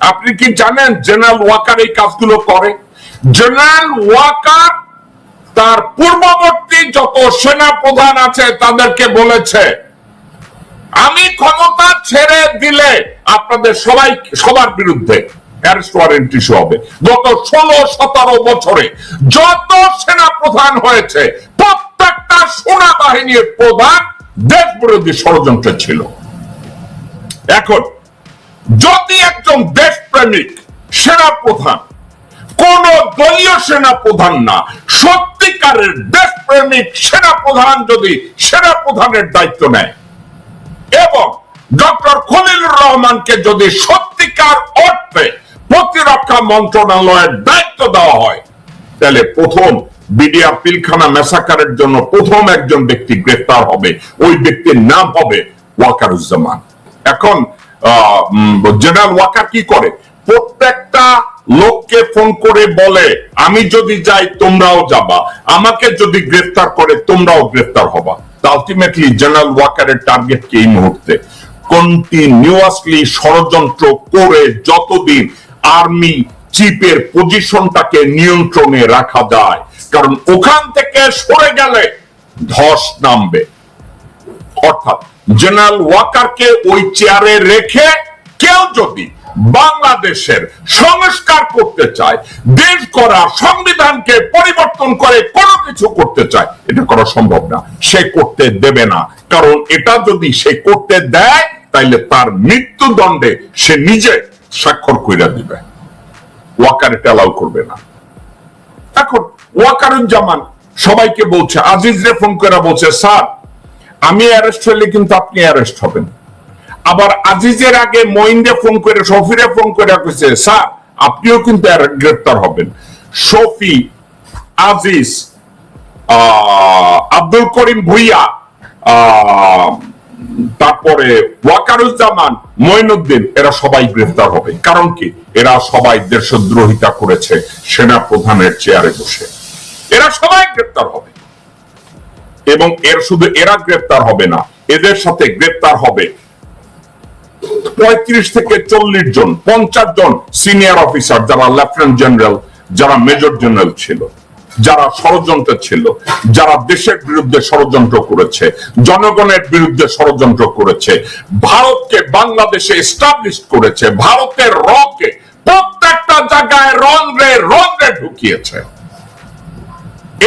আপনি কি জানেন জেনারেল ওয়াকার এই কাজগুলো করে? জেনারেল ওয়াকার তার পূর্ববর্তী যত সেনা প্রধান আছে তাদেরকে বলেছে, আমি ক্ষমতা ছেড়ে দিলে আপনাদের সবাই, সবার বিরুদ্ধে হবে। গত ষোলো, সতেরো বছরে যত সেনা প্রধান হয়েছে, প্রত্যেকটা সেনা বাহিনীর প্রধান দেশ বিরোধী ষড়যন্ত্র ছিল। এখন, যদি একজন দেশপ্রেমিক সেনা প্রধান। কোন দলীয় সেনা প্রধান না। সত্যিকারের দেশপ্রেমিক সেনা প্রধান যদি সেনা প্রধানের দায়িত্ব নেয়। এবং ডক্টর খলিলুর রহমানকে যদি সত্যিকার অর্থে প্রতিরক্ষা মন্ত্রণালয়ের দায়িত্ব দেওয়া হয়, তাহলে প্রথম বিডিআ পিলখানা মেসাকারের জন্য প্রথম একজন ব্যক্তি গ্রেফতার হবে। ওই ব্যক্তির নাম হবে ওয়াকারুজ্জামান। এখন জেনারেল ওয়াকার কি করে? প্রত্যেকটা লোককে ফোন করে বলে, আমি যদি যাই, তোমরাও যাবা। আমাকে যদি গ্রেফতার করে, তোমরাও গ্রেফতার হবা। আলটিমেটলি জেনারেল ওয়াকারের টার্গেট কি এই মুহূর্তে? কন্টিনিউয়াসলি ষড়যন্ত্র করে যতদিন আর্মি চিফের পজিশনটাকে নিয়ন্ত্রণে রাখা যায়, কারণ ওখান থেকে সরে গেলে ধস নামবে। অর্থাৎ জেনারেল ওয়াকারকে ওই চেয়ারে রেখে কেউ যদি বাংলাদেশের সংস্কার করতে চায়, দেশ করা সংবিধানকে পরিবর্তন করে কোনো কিছু করতে চায়, এটা করা সম্ভব না। সে করতে দেবে না। কারণ এটা যদি সে করতে দেয়, তাইলে তার মৃত্যুদণ্ডে সে নিজে স্বাক্ষর কইরা দিবে। ওয়াকার এটা অ্যালাউ করবে না। এখন ওয়াকারুজ্জামান সবাইকে বলছে আজিজ রে ফোন করে বলছে, স্যার আমি অ্যারেস্ট হলে কিন্তু আপনি অ্যারেস্ট হবেন। আবার আজিজের আগে মইন্দে ফোন করে, শফিরে ফোন করে কইছে, স্যার, আপনিও কিন্তু গ্রেপ্তার হবেন। শফি, আজিজ আব্দুল করিম ভুইয়া তারপরে ওয়াকারুজ্জামান, মঈনুদ্দিন, এরা সবাই গ্রেফতার হবে। কারণ কি? এরা সবাই দেশদ্রোহিতা করেছে সেনা প্রধানের চেয়ারে বসে। এরা সবাই গ্রেফতার হবে। এবং এর শুধু এরা গ্রেপ্তার হবে না, এদের সাথে গ্রেপ্তার হবে পঁয়ত্রিশ থেকে চল্লিশ জন, পঞ্চাশ জন সিনিয়র অফিসার যারা লেফটেন্যান্ট জেনারেল যারা মেজর জেনারেল ছিল, যারা ষড়যন্ত্র ছিল, যারা দেশের বিরুদ্ধে ষড়যন্ত্র করেছে, জনগণের বিরুদ্ধে ষড়যন্ত্র করেছে, ভারতকে বাংলাদেশে করেছে, ভারতের রকে প্রত্যেকটা জায়গায় রন্ধ্রে রন্ধ্রে ঢুকিয়েছে।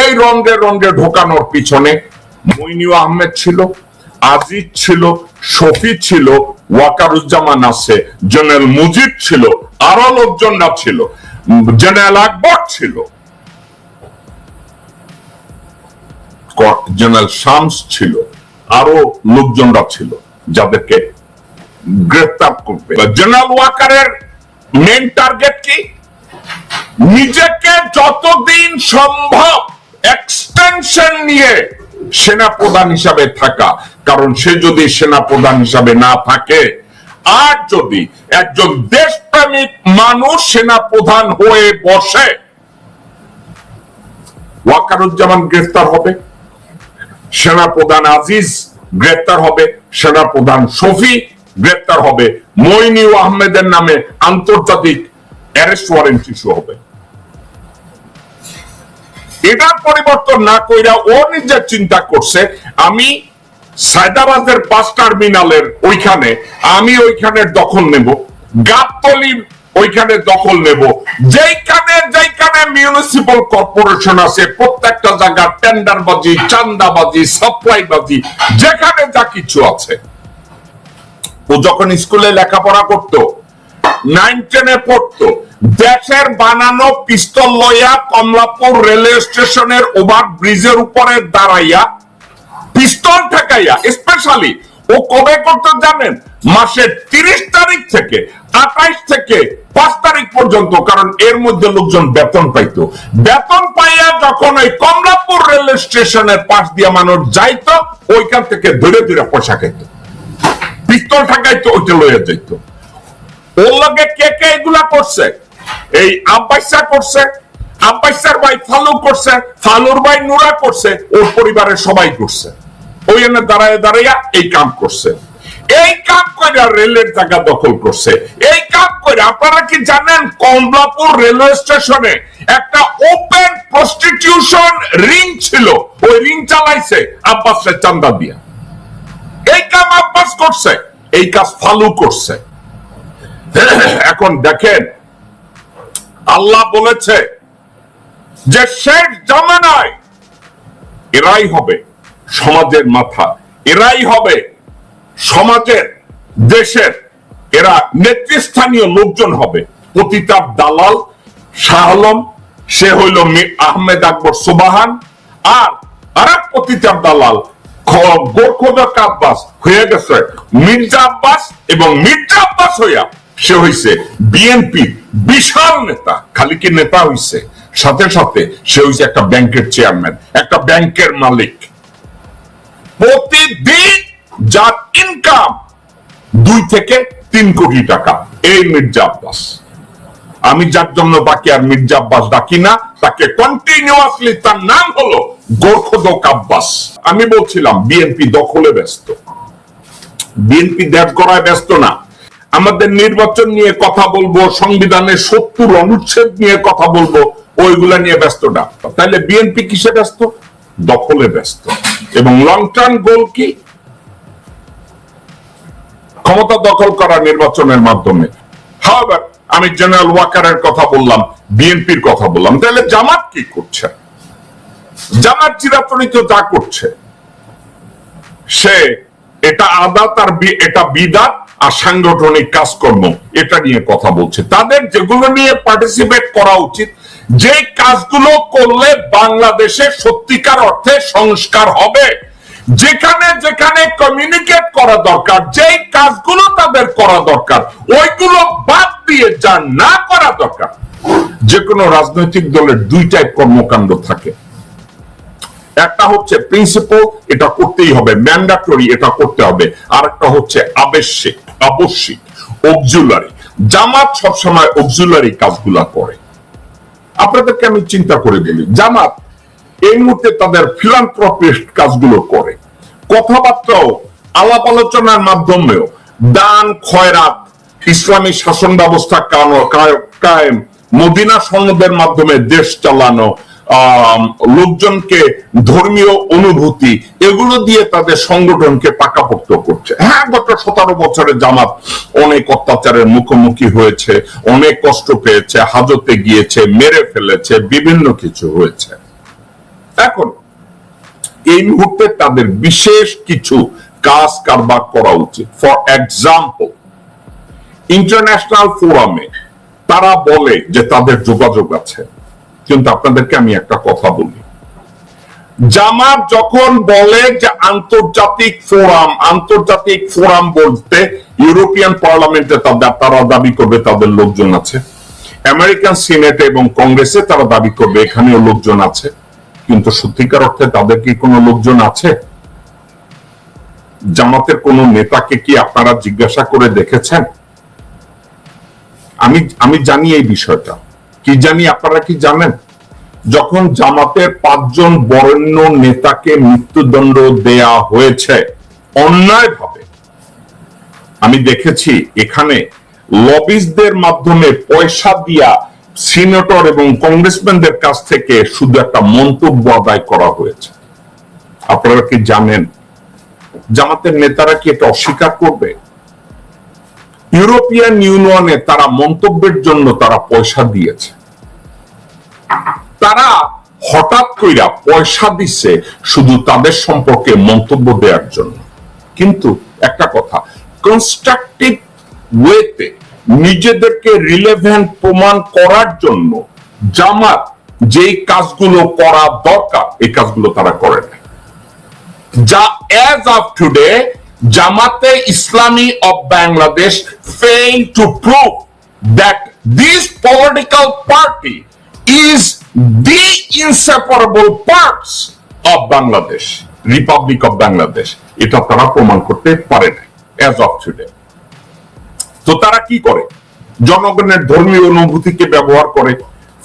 এই রন্ধ্রে রন্ধ্রে ঢোকানোর পিছনে মইনিউ আহমেদ ছিল, আজিজ ছিল শফি ছিল, ওয়াকারুজ্জামান আছে, জেনারেল মুজিব ছিল, আরও লোকজনরা ছিল, জেনারেল আকবর ছিল। জেনারেল শামস ছিল, আরও লোকজনরা ছিল যাদেরকে গ্রেফতার করবে। জেনারেল ওয়াকারের মেন টার্গেট কি? নিজেকে যতদিন সম্ভব এক্সটেনশন নিয়ে সেনা প্রধান হিসাবে থাকা। কারণ সে যদি সেনা প্রধান হিসাবে না থাকে, আর যদি একজন দেশপ্রেমিক মানুষ সেনা প্রধান হয়ে বসে, ওয়াকারুজ্জামান গ্রেফতার হবে। সেনা প্রধান আজিজ গ্রেফতার হবে। সেনা প্রধান শফি গ্রেফতার হবে। মইনিউ আহমেদের নামে আন্তর্জাতিক অ্যারেস্ট ওয়ারেন্ট ইস্যু হবে। এটার পরিবর্তন না কইরা ও নিজের চিন্তা করছে, আমি সায়দাবাদের বাস টার্মিনালের ওইখানে, আমি ওইখানের দখল নেব, গাবতলির ওইখানে দখল নেব। যেইখানে যেইখানে মিউনিসিপাল কর্পোরেশন আছে, প্রত্যেকটা জায়গা টেন্ডারবাজি চান্দাবাজি সাপ্লাইবাজি যেখানে যা কিছু আছে। ও যখন স্কুলে লেখাপড়া করতো নাইন টেনে পড়তো দেশের বানানো পিস্তল লইয়া কমলাপুর রেলওয়ে স্টেশনের ওভার ব্রিজের উপরে দাঁড়াইয়া পিস্তল ঠেকাইয়া স্পেশালি ও কবে করতে জানেন? মাসের তিরিশ তারিখ থেকে, আঠাইশ থেকে পাঁচ তারিখ পর্যন্ত, কারণ এর মধ্যে লোকজন বেতন পাইতো। বেতন পাইয়া যখন ওই কমলাপুর রেলওয়ে স্টেশনের পাশ দিয়া মানুষ যাইতো, ওইখান থেকে ধীরে ধীরে পয়সা খাইতো। পিস্তল ঠেকাইতো, ওইটা লইয়া যাইতো। ওর লগে কে কে এগুলা করছে? এই আব্বাসা করছে আব্বাসার ভাই ফালু করছে, ফালুর ভাই নুরা করছে, ওর পরিবারের সবাই করছে ওই এনে দাঁড়ায় দাঁড়াইয়া এই কাম করছে। এই কাম করে রেলের জায়গা দখল করছে। এই কাম করে আপনারা কি জানেন কমলাপুর রেলওয়ে স্টেশনে একটা ওপেন প্রস্টিটিউশন রিং ছিল? ওই রিং চালাইছে আব্বাসের চান্দা দিয়া। এই কাম আব্বাস করছে, এই কাজ ফালু করছে। এখন দেখেন আল্লাহ বলেছে যে শেখ জামানায় এরাই হবে সমাজের মাথা, এরাই হবে সমাজের দেশের, এরা নেতৃস্থানীয় লোকজন হবে। পতিতার দালাল শাহ আলম, সে হইল আহমেদ আকবর সুবাহান, আর আর এক দালাল গোরখোদক আব্বাস হয়ে গেছে মির্জা আব্বাস এবং মির্জা আব্বাস হইয়া সে হইছে বিএনপি বিশাল নেতা, খালি কি নেতা হইছে? সাথে সাথে সে হইছে একটা ব্যাংকের চেয়ারম্যান, একটা ব্যাংকের মালিক। প্রতিদিন যার ইনকাম দুই থেকে তিন কোটি টাকা, এই মির্জা আব্বাস। আমি যার জন্য বাকি আর মির্জা আব্বাস ডাকি না, তাকে কন্টিনিউয়াসলি তার নাম হলো গোরখোদক আব্বাস। আমি বলছিলাম, বিএনপি দখলে ব্যস্ত। বিএনপি দেশ গড়ায় ব্যস্ত না। আমাদের নির্বাচন নিয়ে কথা বলব, সংবিধানের সত্তর অনুচ্ছেদ নিয়ে কথা বলব, ওইগুলা নিয়ে ব্যস্ত না। তাহলে বিএনপি কিসে ব্যস্ত? দখলে ব্যস্ত। এবং লং টার্ম গোল কি? ক্ষমতা দখল করা নির্বাচনের মাধ্যমে। আমি জেনারেল ওয়াকারের কথা বললাম, বিএনপির কথা বললাম। তাহলে জামাত কি করছে? জামাত চিরাচরিত যা করছে, সে এটা আদাত আর এটা বিদাত আর সাংগঠনিক কাজকর্ম, এটা নিয়ে কথা বলছে। তাদের যেগুলো নিয়ে পার্টিসিপেট করা উচিত যে কাজগুলো করলে বাংলাদেশে সত্যিকার অর্থে সংস্কার হবে। যেখানে যেখানে কমিউনিকেট করা দরকার, যেই কাজগুলো তাদের করা দরকার, ওইগুলো বাদ দিয়ে যা না করা দরকার যে কোনো রাজনৈতিক দলের দুই টাইপ কর্মকাণ্ড থাকে। একটা হচ্ছে প্রিন্সিপাল এটা করতেই হবে ম্যান্ডাটরি এটা করতে হবে আর একটা হচ্ছে আবশ্যিক। আবশ্যিক অবজুলারি জামাত সবসময় অবজুলারি কাজগুলা করে। আপনাদেরকে আমি চিন্তা করে বলি, জামাত এই মুহূর্তে তাদের ফিলান্থ্রপিস্ট কাজগুলো করে। কথাবার্তাও আলাপ আলোচনার মাধ্যমেও দান, খয়রাত, ইসলামী শাসন ব্যবস্থা কায়েম, মদিনা সনদের মাধ্যমে দেশ চালানো লোকজনকে ধর্মীয় অনুভূতি এগুলো দিয়ে তাদের সংগঠনকে পাকাপোক্ত করছে। হ্যাঁ গত সতেরো বছরে জামাত অনেক অত্যাচারের মুখোমুখি হয়েছে, অনেক কষ্ট পেয়েছে, হাজতে গিয়েছে, মেরে ফেলেছে, বিভিন্ন কিছু হয়েছে। এখন, এই মুহূর্তে তাদের বিশেষ কিছু কাজ কারবার করা উচিত। ফর এক্সাম্পল ইন্টারন্যাশনাল ফোরামে তারা বলে যে তাদের যোগাযোগ আছে। কিন্তু আপনাদেরকে আমি একটা কথা বলি। জামাত যখন বলে যে আন্তর্জাতিক ফোরাম আন্তর্জাতিক ফোরাম বলতে ইউরোপিয়ান পার্লামেন্টে তাদের, তারা দাবি করবে তাদের লোকজন আছে। আমেরিকান সিনেটে এবং কংগ্রেসে তারা দাবি করবে, এখানেও লোকজন আছে। কিন্তু সত্যিকার অর্থে তাদের কি কোনো লোকজন আছে? জামাতের কোন নেতাকে কি আপনারা জিজ্ঞাসা করে দেখেছেন? আমি আমি জানি এই বিষয়টা। কি জানি আপনারা কি জানেন? যখন জামাতের পাঁচজন বরেণ্য নেতাকে মৃত্যুদণ্ড দেয়া হয়েছে, অন্যায়ভাবে, আমি দেখেছি এখানে লবিসদের মাধ্যমে পয়সা দিয়া সিনেটর এবং কংগ্রেসম্যানদের কাছ থেকে শুধু একটা মন্তব্য আদায় করা হয়েছে। আপনারা কি জানেন? জামাতের নেতারা কি এটা অস্বীকার করবে? ইউরোপিয়ান ইউনিয়নে তারা মন্তব্যের জন্য তারা পয়সা দিয়েছে। তারা হঠাৎ কইরা পয়সা দিছে শুধু তাদের সম্পর্কে মন্তব্য দেওয়ার জন্য। কিন্তু একটা কথা কনস্ট্রাকটিভ ওয়েতে নিজেদেরকে রিলেভেন্ট প্রমাণ করার জন্য জামাত যেই কাজগুলো করা দরকার, এই কাজগুলো তারা করে না যা as of today Jamate Islami of Bangladesh failed to prove that this political party is the inseparable parts of Bangladesh, Republic of Bangladesh. এটা তারা প্রমাণ করতে পারে না as of today. তো তারা কি করে জনগণের ধর্মীয় অনুভূতিকে ব্যবহার করে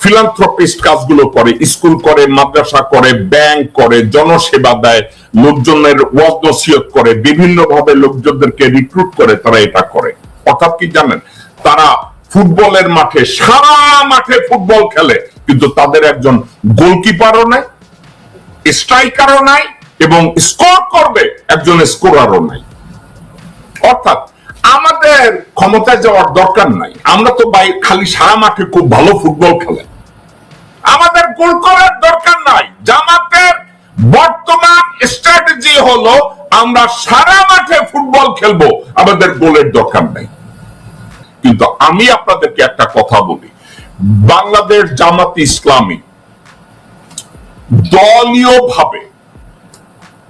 ফিলান্থ্রপিস্ট কাজগুলো করে, স্কুল করে, মাদ্রাসা করে, ব্যাংক করে, জনসেবা দেয়, লোকজনের ওয়াজ করে বিভিন্ন ভাবে লোকজনদেরকে রিক্রুট করে, তারা এটা করে। অর্থাৎ কি জানেন? তারা ফুটবলের মাঠে, সারা মাঠে ফুটবল খেলে, কিন্তু তাদের একজন গোলকিপারও নাই, স্ট্রাইকারও নাই এবং স্কোর করবে একজন স্কোরারও নাই। অর্থাৎ আমাদের ক্ষমতায় যাওয়ার দরকার নাই। আমরা তো বাই খালি সারা মাঠে খুব ভালো ফুটবল খেলে। আমাদের গোল করার দরকার নাই। জামাতের বর্তমান স্ট্র্যাটেজি হলো, আমরা সারা মাঠে ফুটবল খেলব। আমাদের গোলের দরকার নাই। কিন্তু আমি আপনাদেরকে একটা কথা বলি। বাংলাদেশ জামাত ইসলামী দলীয় ভাবে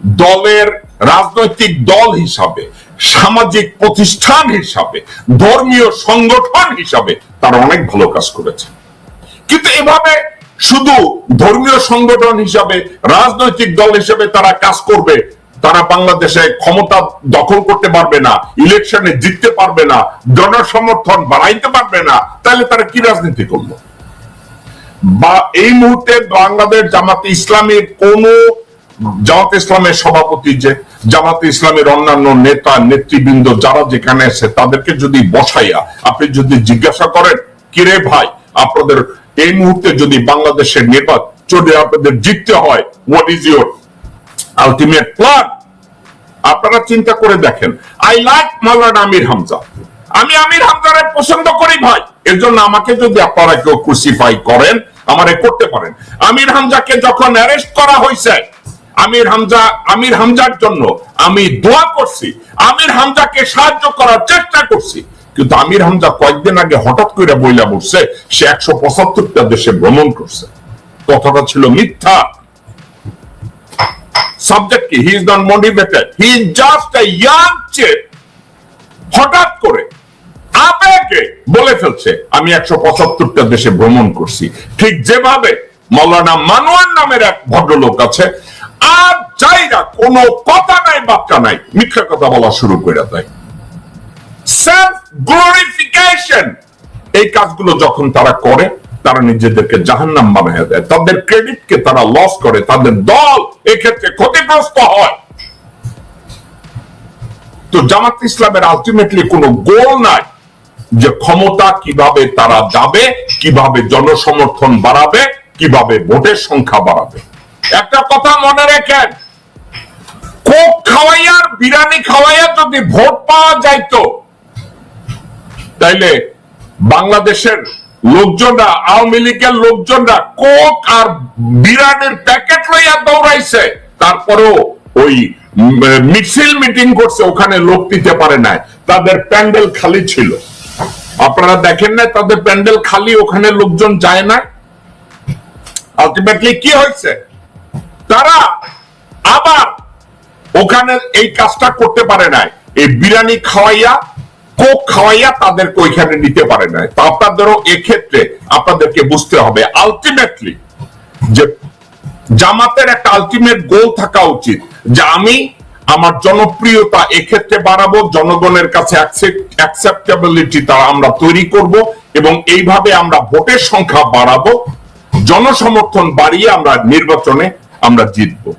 দলের রাজনৈতিক দল হিসাবে সামাজিক প্রতিষ্ঠান হিসাবে, ধর্মীয় সংগঠন হিসাবে তারা অনেক ভালো কাজ করেছে। কিন্তু এভাবে শুধু ধর্মীয় সংগঠন হিসাবে, রাজনৈতিক দল হিসেবে তারা কাজ করবে, তারা বাংলাদেশে ক্ষমতা দখল করতে পারবে না, ইলেকশনে জিততে পারবে না, জনসমর্থন বাড়াইতে পারবে না, তাহলে তারা কি রাজনীতি করল? বা এই মুহূর্তে বাংলাদেশ জামাতে ইসলামের কোন জামাত ইসলামের সভাপতি যে জামাতে ইসলামের অন্যান্য নেতা, নেতৃবৃন্দ যারা যেখানে আছে, তাদেরকে যদি বসাইয়া আপনি যদি জিজ্ঞাসা করেন, কিরে ভাই, আপনাদের এই মুহূর্তে যদি বাংলাদেশের নির্বাচনে আপনাদের জিততে হয় what is your ultimate plan আপনারা চিন্তা করে দেখেন। আই লাইক মাওলানা আমির হামজা আমি আমির হামজারে পছন্দ করি ভাই। এর জন্য আমাকে যদি আপনারা কেউ ক্রুসিফাই করেন, আমারে করতে পারেন। আমির হামজাকে যখন অ্যারেস্ট করা হয়েছে আমির হামজা, আমির হামজার জন্য আমি দোয়া করছি। আমির হামজাকে সাহায্য করার চেষ্টা করছি। কিন্তু আমির হামজা কয়েকদিন আগে হঠাৎ করে বইলা বসছে সে একশো পঁচাত্তরটা দেশে ভ্রমণ করছে। কথাটা ছিল মিথ্যা। সাবজেক্ট কি? He is not motivated he is just a young chip হঠাৎ করে আবেগে বলে ফেলছে, আমি একশো পঁচাত্তরটা দেশে ভ্রমণ করছি। ঠিক যেভাবে মৌলানা মানুয়ার নামের এক ভদ্রলোক আছে আর যাইরা কোনো কথা নাই বার্তা নাই। মিথ্যা কথা বলা শুরু করে দেয়। এই কাজগুলো যখন তারা করে, তারা নিজেদেরকে দেয়। তাদের তারা লস করে, তাদের দল এক্ষেত্রে ক্ষতিগ্রস্ত হয়। তো জামাত ইসলামের আলটিমেটলি কোনো গোল নাই যে ক্ষমতা কীভাবে তারা যাবে, কীভাবে জনসমর্থন বাড়াবে, কীভাবে ভোটের সংখ্যা বাড়াবে। একটা কথা মনে রেখেন, কোক খাওয়াইয়ার বিরিয়ানি খাওয়াইয়া যদি ভোট পাওয়া যাইতো, তাইলে বাংলাদেশের লোকজনরা, আওয়ামী লীগের লোকজনরা কোক আর বিরিয়ানির প্যাকেট লইয়া দৌড়াইছে, তারপরেও ওই মিছিল মিটিং করছে, ওখানে লোক দিতে পারে নাই, তাদের প্যান্ডেল খালি ছিল। আপনারা দেখেন না তাদের প্যান্ডেল খালি, ওখানে লোকজন যায় না আলটিমেটলি কি হয়েছে? তারা আবার ওখানে এই কাজটা করতে পারে নাই। এই বিরিয়ানি খাওয়াইয়া, কোক খাওয়াইয়া তাদেরকে ওইখানে নিতে পারে নাই। তো আপনাদেরও এক্ষেত্রে আপনাদেরকে বুঝতে হবে আলটিমেটলি যে জামাতের একটা আলটিমেট গোল থাকা উচিত যে আমি আমার জনপ্রিয়তা এক্ষেত্রে বাড়াবো, জনগণের কাছে আমরা তৈরি করব এবং এইভাবে আমরা ভোটের সংখ্যা বাড়াবো। জনসমর্থন বাড়িয়ে আমরা নির্বাচনে আমরা জিতবো।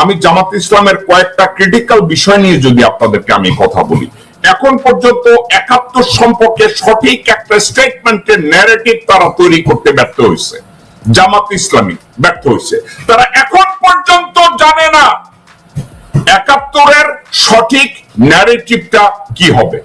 আমি জামাত ইসলামের কয়েকটা ক্রিটিক্যাল বিষয় নিয়ে যদি আপনাদেরকে আমি কথা বলি, এখন পর্যন্ত একাত্তর সম্পর্কে সঠিক একটা স্টেটমেন্টের ন্যারেটিভ তারা তৈরি করতে ব্যর্থ হয়েছে। জামাত ইসলামী ব্যর্থ হয়েছে। তারা এখন পর্যন্ত জানে না একাত্তরের সঠিক ন্যারেটিভটা কি হবে।